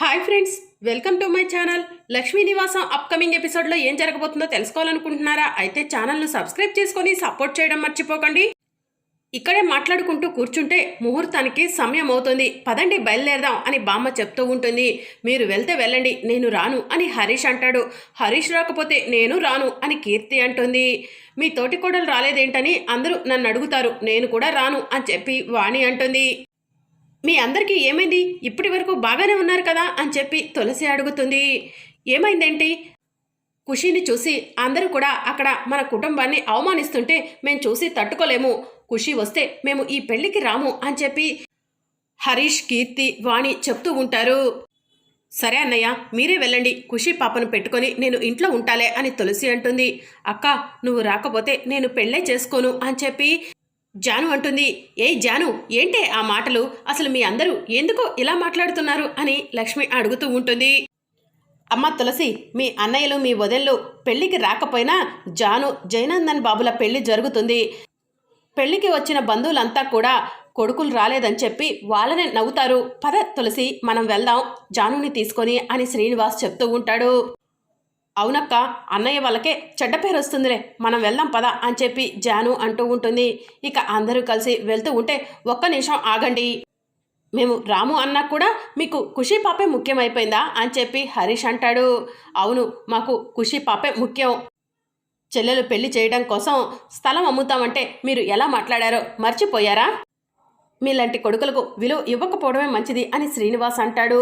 Hi friends welcome to my channel. Lakshmi Nivasam upcoming ఎపిసోడ్లో ఏం జరగబోతుందో తెలుసుకోవాలనుకుంటున్నారా? అయితే ఛానల్ను సబ్స్క్రైబ్ చేసుకొని సపోర్ట్ చేయడం మర్చిపోకండి. ఇక్కడే మాట్లాడుకుంటూ కూర్చుంటే ముహూర్తానికి సమయం అవుతుంది. పదండి బయలుదేరదాం అని బామ్మ చెప్తూ ఉంటుంది. మీరు వెళ్తే వెళ్ళండి నేను రాను అని హరీష్ అంటాడు. హరీష్ రాకపోతే నేను రాను అని కీర్తి అంటుంది. మీ తోటి కోడలు రాలేదేంటని అందరూ నన్ను అడుగుతారు. నేను కూడా రాను అని చెప్పి వాణి అంటుంది. మీ అందరికీ ఏమైంది? ఇప్పటి వరకు బాగానే ఉన్నారు కదా? అని చెప్పి తులసి అడుగుతుంది. ఏమైందేంటి? ఖుషీని చూసి అందరూ కూడా అక్కడ మన కుటుంబాన్ని అవమానిస్తుంటే మేము చూసి తట్టుకోలేము. ఖుషి వస్తే మేము ఈ పెళ్ళికి రాము అని చెప్పి హరీష్ కీర్తి వాణి చెప్తూ ఉంటారు. సరే అన్నయ్య మీరే వెళ్ళండి. ఖుషి పాపను పెట్టుకొని నేను ఇంట్లో ఉంటాలే అని తులసి అంటుంది. అక్క నువ్వు రాకపోతే నేను పెళ్ళే చేసుకోను అని చెప్పి జాను అంటుంది ఏ జాను ఏంటే ఆ మాటలు? అసలు మీ అందరూ ఎందుకో ఇలా మాట్లాడుతున్నారు? అని లక్ష్మి అడుగుతూ ఉంటుంది. అమ్మ తులసి మీ అన్నయ్యలు మీ వదళ్ళు పెళ్ళికి రాకపోయినా జాను జయనందన్ బాబుల పెళ్ళి జరుగుతుంది. పెళ్ళికి వచ్చిన బంధువులంతా కూడా కొడుకులు రాలేదని చెప్పి వాళ్ళనే నవ్వుతారు. పద తులసి మనం వెళ్దాం జానుని తీసుకొని అని శ్రీనివాస్ చెప్తూ ఉంటాడు. అవునక్క అన్నయ్య వాళ్ళకే చెడ్డ పేరు వస్తుందిలే మనం వెళ్దాం పద అని చెప్పి జాను అంటూ ఉంటుంది. ఇక అందరూ కలిసి వెళ్తూ ఉంటే ఒక్క నిమిషం ఆగండి. మేము రాము అన్నా కూడా మీకు ఖుషి పాపే ముఖ్యమైపోయిందా అని చెప్పి హరీష్ అంటాడు. అవును మాకు ఖుషి పాపే ముఖ్యం. చెల్లెలు పెళ్ళి చేయడం కోసం స్థలం అమ్ముతామంటే మీరు ఎలా మాట్లాడారో మర్చిపోయారా? మీలాంటి కొడుకులకు విలువ ఇవ్వకపోవడమే మంచిది అని శ్రీనివాస్ అంటాడు.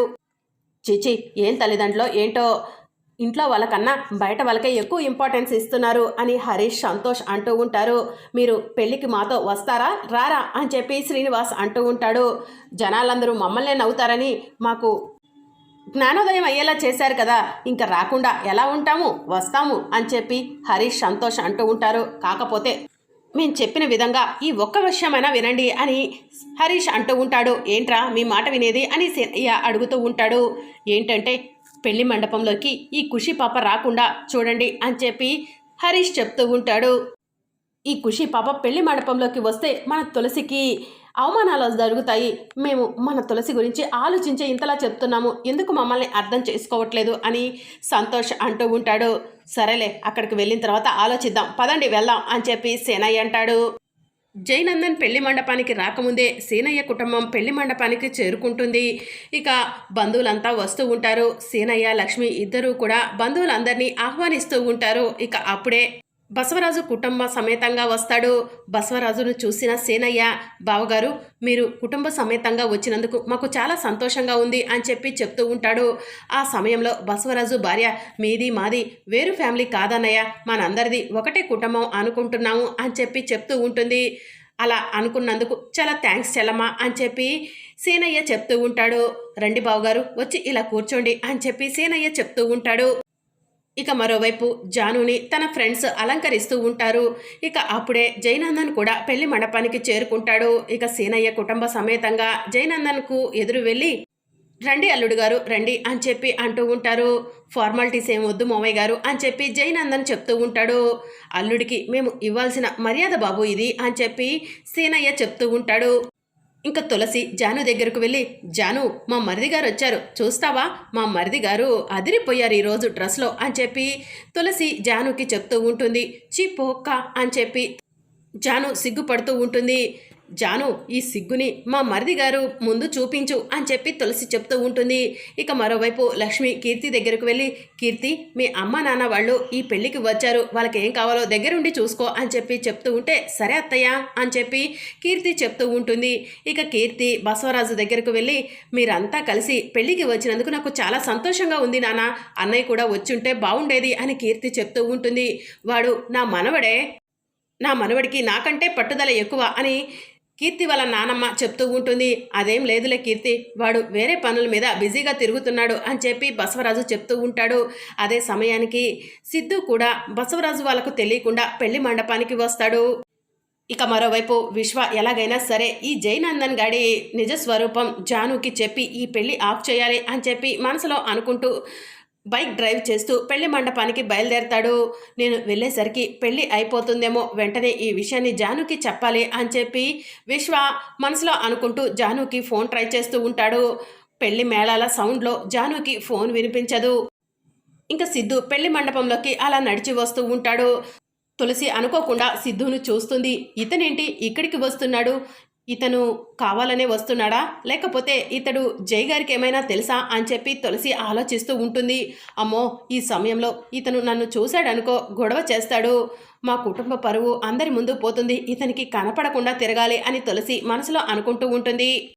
చీచి ఏం తల్లిదండ్రులో ఏంటో? ఇంట్లో వాళ్ళకన్నా బయట వాళ్ళకే ఎక్కువ ఇంపార్టెన్స్ ఇస్తున్నారు అని హరీష్ సంతోష్ అంటూ ఉంటారు. మీరు పెళ్ళికి మాతో వస్తారా? రారా? అని చెప్పి శ్రీనివాస్ అంటూ ఉంటాడు. జనాలందరూ మమ్మల్నే నవ్వుతారని మాకు జ్ఞానోదయం అయ్యేలా చేశారు కదా. ఇంకా రాకుండా ఎలా ఉంటాము? వస్తాము అని చెప్పి హరీష్ సంతోష్ అంటూ ఉంటారు. కాకపోతే మేము చెప్పిన విధంగా ఈ ఒక్క విషయమైనా వినండి అని హరీష్ అంటూ ఉంటాడు. ఏంట్రా? మీ మాట వినేది? అని అడుగుతూ ఉంటాడు. ఏంటంటే పెళ్ళి మండపంలోకి ఈ ఖుషి పాప రాకుండా చూడండి అని చెప్పి హరీష్ చెప్తూ ఉంటాడు. ఈ ఖుషి పాప పెళ్ళి మండపంలోకి వస్తే మన తులసికి అవమానాలు జరుగుతాయి. మేము మన తులసి గురించి ఆలోచించే ఇంతలా చెప్తున్నాము. ఎందుకు మమ్మల్ని అర్థం చేసుకోవట్లేదు అని సంతోష్ అంటూ ఉంటాడు. సరేలే అక్కడికి వెళ్ళిన తర్వాత ఆలోచిద్దాం. పదండి వెళ్దాం అని చెప్పి సేనయ్య అంటాడు. జయనందన్ పెళ్ళి మండపానికి రాకముందే సీనయ్య కుటుంబం పెళ్ళి మండపానికి చేరుకుంటుంది. ఇక బంధువులంతా వస్తూ ఉంటారు. సీనయ్య లక్ష్మి ఇద్దరూ కూడా బంధువులందరినీ ఆహ్వానిస్తూ ఉంటారు. ఇక అప్పుడే బసవరాజు కుటుంబ సమేతంగా వస్తాడు. బసవరాజును చూసిన సేనయ్య బావగారు మీరు కుటుంబ సమేతంగా వచ్చినందుకు మాకు చాలా సంతోషంగా ఉంది అని చెప్పి చెప్తూ ఉంటాడు. ఆ సమయంలో బసవరాజు భార్య మీది మాది వేరు ఫ్యామిలీ కాదన్నయ్య. మనందరిది ఒకటే కుటుంబం అనుకుంటున్నాము అని చెప్పి చెప్తూ ఉంటుంది. అలా అనుకున్నందుకు చాలా థ్యాంక్స్ చెల్లమ్మ అని చెప్పి సేనయ్య చెప్తూ ఉంటాడు. రండి బావగారు వచ్చి ఇలా కూర్చోండి అని చెప్పి సేనయ్య చెప్తూ ఉంటాడు. ఇక మరోవైపు జానుని తన ఫ్రెండ్స్ అలంకరిస్తూ ఉంటారు. ఇక అప్పుడే జయనందన్ కూడా పెళ్ళి మండపానికి చేరుకుంటాడు. ఇక సీనయ్య కుటుంబ సమేతంగా జయనందన్కు ఎదురు వెళ్ళి రండి అల్లుడు గారు రండి అని చెప్పి అంటూ ఉంటారు. ఫార్మాలిటీస్ ఏం వద్దు మోమయ్య గారు అని చెప్పి జైనందన్ చెప్తూ ఉంటాడు. అల్లుడికి మేము ఇవ్వాల్సిన మర్యాద బాబు ఇది అని చెప్పి సీనయ్య చెప్తూ ఉంటాడు. ఇంకా తులసి జాను దగ్గరకు వెళ్ళి జాను మా మరిది గారు వచ్చారు. చూస్తావా? మా మరిది గారు అదిరిపోయారు ఈరోజు డ్రెస్లో అని చెప్పి తులసి జానుకి చెప్తూ ఉంటుంది. చీ పోక్క అని చెప్పి జాను సిగ్గుపడుతూ ఉంటుంది. జాను ఈ సిగ్గుని మా మరిది గారు ముందు చూపించు అని చెప్పి తులసి చెప్తూ ఉంటుంది. ఇక మరోవైపు లక్ష్మి కీర్తి దగ్గరకు వెళ్ళి కీర్తి మీ అమ్మ నాన్న వాళ్ళు ఈ పెళ్ళికి వచ్చారు. వాళ్ళకి ఏం కావాలో దగ్గరుండి చూసుకో అని చెప్పి చెప్తూ ఉంటే సరే అత్తయ్య అని చెప్పి కీర్తి చెప్తూ ఉంటుంది. ఇక కీర్తి బసవరాజు దగ్గరకు వెళ్ళి మీరంతా కలిసి పెళ్ళికి వచ్చినందుకు నాకు చాలా సంతోషంగా ఉంది నాన్న. అన్నయ్య కూడా వచ్చుంటే బాగుండేది అని కీర్తి చెప్తూ ఉంటుంది. వాడు నా మనవడే నా మనవడికి నాకంటే పట్టుదల ఎక్కువ అని కీర్తి వాళ్ళ నానమ్మ చెప్తూ ఉంటుంది అదేం లేదులే కీర్తి వాడు వేరే పనుల మీద బిజీగా తిరుగుతున్నాడు అని చెప్పి బసవరాజు చెప్తూ ఉంటాడు. అదే సమయానికి సిద్ధు కూడా బసవరాజు వాళ్ళకు తెలియకుండా పెళ్ళి మండపానికి వస్తాడు. ఇక మరోవైపు విశ్వ ఎలాగైనా సరే ఈ జయనందన్ గాడి నిజ స్వరూపం జానుకి చెప్పి ఈ పెళ్ళి ఆఫ్ చేయాలి అని చెప్పి మనసులో అనుకుంటూ బైక్ డ్రైవ్ చేస్తూ పెళ్ళి మండపానికి బయలుదేరతాడు. నేను వెళ్ళేసరికి పెళ్ళి అయిపోతుందేమో వెంటనే ఈ విషయాన్ని జానుకి చెప్పాలి అని చెప్పి విశ్వ మనసులో అనుకుంటూ జానుకి ఫోన్ ట్రై చేస్తూ ఉంటాడు. పెళ్ళి మేళాల సౌండ్లో జానుకి ఫోన్ వినిపించదు. ఇంకా సిద్ధు పెళ్ళి మండపంలోకి అలా నడిచి వస్తూ ఉంటాడు. తులసి అనుకోకుండా సిద్ధును చూస్తుంది. ఇతనేంటి? ఇక్కడికి వస్తున్నాడు. ఇతను కావాలనే వస్తున్నాడా? లేకపోతే ఇతడు జై గారికి ఏమైనా తెలుసా? అని చెప్పి తులసి ఆలోచిస్తూ ఉంటుంది. అమ్మో ఈ సమయంలో ఇతను నన్ను చూశాడనుకో గొడవ చేస్తాడు. మా కుటుంబ పరువు అందరి ముందు పోతుంది. ఇతనికి కనపడకుండా తిరగాలి అని తులసి మనసులో అనుకుంటూ ఉంటుంది.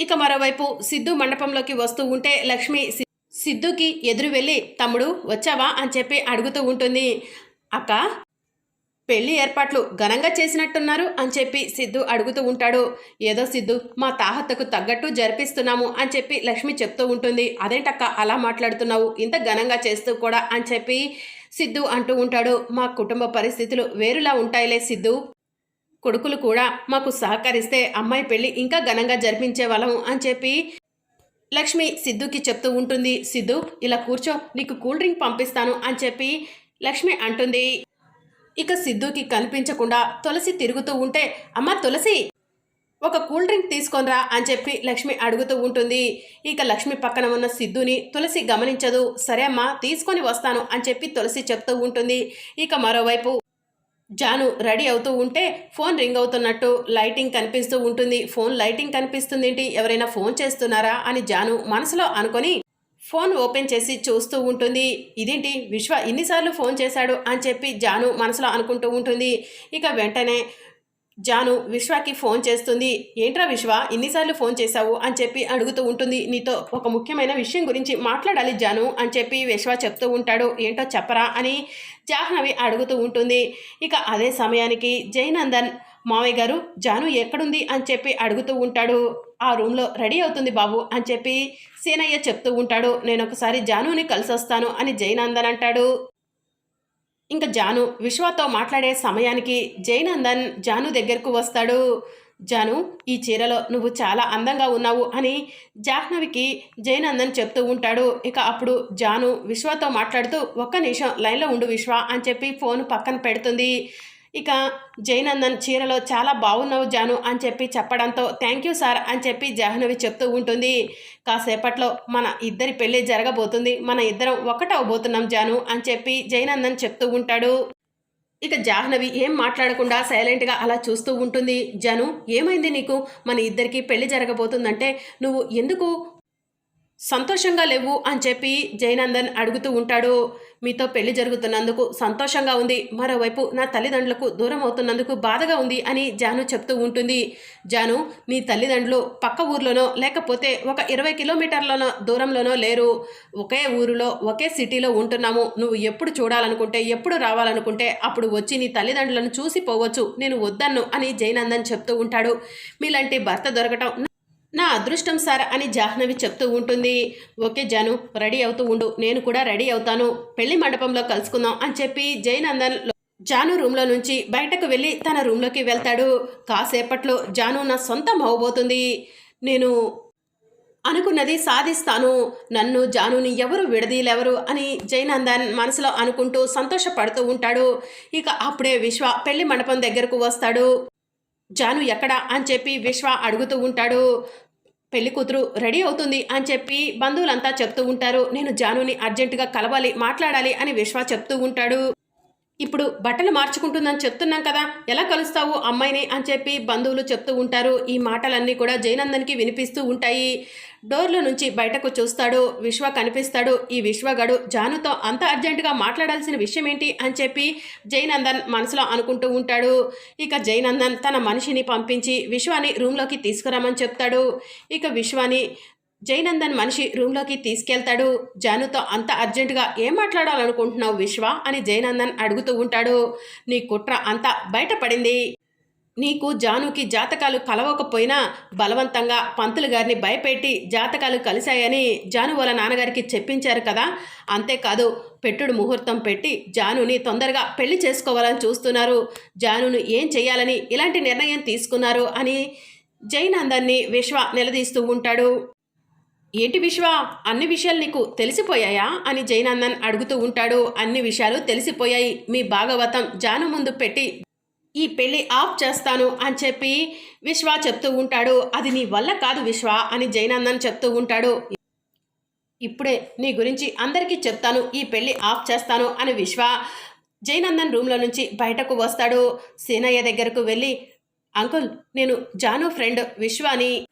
ఇక మరోవైపు సిద్ధు మండపంలోకి వస్తూ ఉంటే లక్ష్మి సిద్ధుకి ఎదురు వెళ్ళి తమ్ముడు వచ్చావా? అని చెప్పి అడుగుతూ ఉంటుంది. అక్క పెళ్ళి ఏర్పాట్లు ఘనంగా చేసినట్టున్నారు అని చెప్పి సిద్ధు అడుగుతూ ఉంటాడు. ఏదో సిద్ధు మా తాహతకు తగ్గట్టు జరిపిస్తున్నాము అని చెప్పి లక్ష్మి చెప్తూ ఉంటుంది. అదేంటక్క అలా మాట్లాడుతున్నావు? ఇంత ఘనంగా చేస్తూ కూడా అని చెప్పి సిద్ధు అంటూ ఉంటాడు. మా కుటుంబ పరిస్థితులు వేరులా ఉంటాయిలే సిద్ధు. కొడుకులు కూడా మాకు సహకరిస్తే అమ్మాయి పెళ్ళి ఇంకా ఘనంగా జరిపించే వాళ్ళం అని చెప్పి లక్ష్మి సిద్ధుకి చెప్తూ ఉంటుంది. సిద్ధు ఇలా కూర్చో నీకు కూల్ డ్రింక్ పంపిస్తాను అని చెప్పి లక్ష్మి అంటుంది. ఇక సిద్ధుకి కనిపించకుండా తులసి తిరుగుతూ ఉంటే అమ్మ తులసి ఒక కూల్ డ్రింక్ తీసుకొనిరా అని చెప్పి లక్ష్మి అడుగుతూ ఉంటుంది. ఇక లక్ష్మి పక్కన ఉన్న సిద్ధుని తులసి గమనించదు. సరే అమ్మా తీసుకొని వస్తాను అని చెప్పి తులసి చెప్తూ ఉంటుంది. ఇక మరోవైపు జాను రెడీ అవుతూ ఉంటే ఫోన్ రింగ్ అవుతున్నట్టు లైటింగ్ కనిపిస్తూ ఉంటుంది. ఫోన్ లైటింగ్ కనిపిస్తుంది ఏంటి ఎవరైనా ఫోన్ చేస్తున్నారా? అని జాను మనసులో అనుకొని ఫోన్ ఓపెన్ చేసి చూస్తూ ఉంటుంది. ఇదేంటి? విశ్వ ఇన్నిసార్లు ఫోన్ చేశాడు అని చెప్పి జాను మనసులో అనుకుంటూ ఉంటుంది. ఇక వెంటనే జాను విశ్వకి ఫోన్ చేస్తుంది. ఏంట్రా విశ్వ ఇన్నిసార్లు ఫోన్ చేశావు? అని చెప్పి అడుగుతూ ఉంటుంది. నీతో ఒక ముఖ్యమైన విషయం గురించి మాట్లాడాలి జాను అని చెప్పి విశ్వ చెప్తూ ఉంటాడు. ఏంటో చెప్పరా? అని జాహ్నవి అడుగుతూ ఉంటుంది. ఇక అదే సమయానికి జయనందన్ మావయ్య గారు జాను ఎక్కడుంది? అని చెప్పి అడుగుతూ ఉంటాడు. ఆ రూమ్లో రెడీ అవుతుంది బాబు అని చెప్పి సీనయ్య చెప్తూ ఉంటాడు. నేను ఒకసారి జానుని కలిసి వస్తాను అని జైనందన్ అంటాడు. ఇంకా జాను విశ్వతో మాట్లాడే సమయానికి జైనందన్ జాను దగ్గరకు వస్తాడు. జాను ఈ చీరలో నువ్వు చాలా అందంగా ఉన్నావు అని జాహ్నవికి జైనందన్ చెప్తూ ఉంటాడు. ఇక అప్పుడు జాను విశ్వతో మాట్లాడుతూ ఒక్క నిమిషం లైన్లో ఉండు విశ్వ అని చెప్పి ఫోన్ పక్కన పెడుతుంది. ఇక జయనందన్ చీరలో చాలా బాగున్నావు జాను అని చెప్పి చెప్పడంతో థ్యాంక్ యూ సార్ అని చెప్పి జాహ్నవి చెప్తూ ఉంటుంది. కాసేపట్లో మన ఇద్దరి పెళ్ళి జరగబోతుంది. మన ఇద్దరం ఒకటవబోతున్నాం జాను అని చెప్పి జయనందన్ చెప్తూ ఉంటాడు. ఇక జాహ్నవి ఏం మాట్లాడకుండా సైలెంట్గా అలా చూస్తూ ఉంటుంది. జను ఏమైంది నీకు? మన ఇద్దరికి పెళ్ళి జరగబోతుందంటే నువ్వు ఎందుకు సంతోషంగా లేవు అని చెప్పి జయనందన్ అడుగుతూ ఉంటాడు. మీతో పెళ్ళి జరుగుతున్నందుకు సంతోషంగా ఉంది. మరోవైపు నా తల్లిదండ్రులకు దూరం అవుతున్నందుకు బాధగా ఉంది అని జాను చెప్తూ ఉంటుంది. జాను నీ తల్లిదండ్రులు పక్క ఊర్లోనో లేకపోతే ఒక ఇరవై కిలోమీటర్లనో దూరంలోనో లేరు. ఒకే ఊరిలో ఒకే సిటీలో ఉంటున్నాము. నువ్వు ఎప్పుడు చూడాలనుకుంటే ఎప్పుడు రావాలనుకుంటే అప్పుడు వచ్చి నీ తల్లిదండ్రులను చూసి పోవచ్చు. నేను వద్దన్ను అని జయనందన్ చెప్తూ ఉంటాడు. మీలాంటి భర్త దొరకటం నా అదృష్టం సార్ అని జాహ్నవి చెప్తూ ఉంటుంది. ఓకే జాను రెడీ అవుతూ ఉండు. నేను కూడా రెడీ అవుతాను. పెళ్ళి మండపంలో కలుసుకుందాం అని చెప్పి జయనందన్ జాను రూమ్లో నుంచి బయటకు వెళ్ళి తన రూమ్లోకి వెళ్తాడు. కాసేపట్లో జాను నా సొంతం అవబోతుంది. నేను అనుకున్నది సాధిస్తాను. నన్ను జానుని ఎవరు విడదీయలేవరు అని జయనందన్ మనసులో అనుకుంటూ సంతోషపడుతూ ఉంటాడు. ఇక అప్పుడే విశ్వ పెళ్ళి మండపం దగ్గరకు వస్తాడు. జాను ఎక్కడా అని చెప్పి విశ్వ అడుగుతూ ఉంటాడు. పెళ్ళి కూతురు రెడీ అవుతుంది అని చెప్పి బంధువులంతా చెప్తూ ఉంటారు. నేను జానుని అర్జెంటుగా కలవాలి మాట్లాడాలి అని విశ్వ చెప్తూ ఉంటాడు. ఇప్పుడు బట్టలు మార్చుకుంటుందని చెప్తున్నాం కదా ఎలా కలుస్తావు అమ్మాయిని అని చెప్పి బంధువులు చెప్తూ ఉంటారు. ఈ మాటలన్నీ కూడా జయనందన్కి వినిపిస్తూ ఉంటాయి. డోర్లో నుంచి బయటకు చూస్తాడు విశ్వ కనిపిస్తాడు. ఈ విశ్వగడు జానుతో అంత అర్జెంటుగా మాట్లాడాల్సిన విషయం ఏంటి అని చెప్పి జయనందన్ మనసులో అనుకుంటూ ఉంటాడు. ఇక జయనందన్ తన మనిషిని పంపించి విశ్వాని రూమ్లోకి తీసుకురామని చెప్తాడు. ఇక విశ్వాని జయనందన్ మనిషి రూమ్లోకి తీసుకెళ్తాడు. జానుతో అంత అర్జెంటుగా ఏం మాట్లాడాలనుకుంటున్నావు విశ్వ? అని జయనందన్ అడుగుతూ ఉంటాడు. నీ కుట్ర అంతా బయటపడింది. నీకు జానుకి జాతకాలు కలవకపోయినా బలవంతంగా పంతులు గారిని భయపెట్టి జాతకాలు కలిశాయని జాను వాళ్ళ నాన్నగారికి చెప్పించారు కదా. అంతేకాదు పెట్టుడు ముహూర్తం పెట్టి జానుని తొందరగా పెళ్ళి చేసుకోవాలని చూస్తున్నారు. జానును ఏం చేయాలని ఇలాంటి నిర్ణయం తీసుకున్నారు అని జైనందన్ని విశ్వ నిలదీస్తూ ఉంటాడు. ఏంటి విశ్వ అన్ని విషయాలు నీకు తెలిసిపోయాయా? అని జయనందన్ అడుగుతూ ఉంటాడు. అన్ని విషయాలు తెలిసిపోయాయి. మీ భాగవతం జాను ముందు పెట్టి ఈ పెళ్ళి ఆఫ్ చేస్తాను అని చెప్పి విశ్వ చెప్తూ ఉంటాడు. అది నీ వల్ల కాదు విశ్వ అని జయనందన్ చెప్తూ ఉంటాడు. ఇప్పుడే నీ గురించి అందరికీ చెప్తాను. ఈ పెళ్ళి ఆఫ్ చేస్తాను అని విశ్వ జయనందన్ రూమ్లో నుంచి బయటకు వస్తాడు. సీనయ్య దగ్గరకు వెళ్ళి అంకుల్ నేను జాను ఫ్రెండ్ విశ్వాని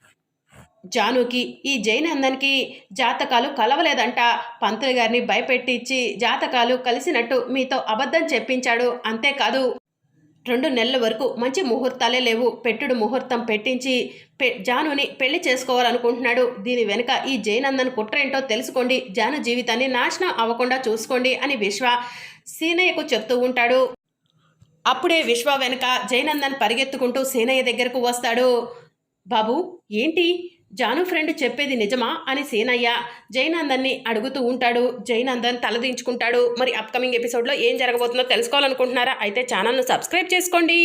జానుకి ఈ జయనందన్కి జాతకాలు కలవలేదంట. పంతులు గారిని భయపెట్టించి జాతకాలు కలిసినట్టు మీతో అబద్ధం చెప్పించాడు. అంతేకాదు రెండు నెలల వరకు మంచి ముహూర్తాలే లేవు. పెట్టుడు ముహూర్తం పెట్టించి పె జానుని పెళ్ళి చేసుకోవాలనుకుంటున్నాడు. దీని వెనుక ఈ జయనందన్ కుట్రేంటో తెలుసుకోండి. జాను జీవితాన్ని నాశనం అవ్వకుండా చూసుకోండి అని విశ్వ సీనయ్యకు చెప్తూ ఉంటాడు. అప్పుడే విశ్వ వెనుక జయనందన్ పరిగెత్తుకుంటూ సీనయ్య దగ్గరకు వస్తాడు. బాబు ఏంటి? జాను ఫ్రెండ్ చెప్పేది నిజమా అని సీనయ్య జైనందన్ని అడుగుతూ ఉంటాడు. జైనందన్ తలదించుకుంటాడు మరి అప్కమింగ్ ఎపిసోడ్లో ఏం జరగబోతుందో తెలుసుకోవాలనుకుంటున్నారా? అయితే ఛానల్ను సబ్స్క్రైబ్ చేసుకోండి.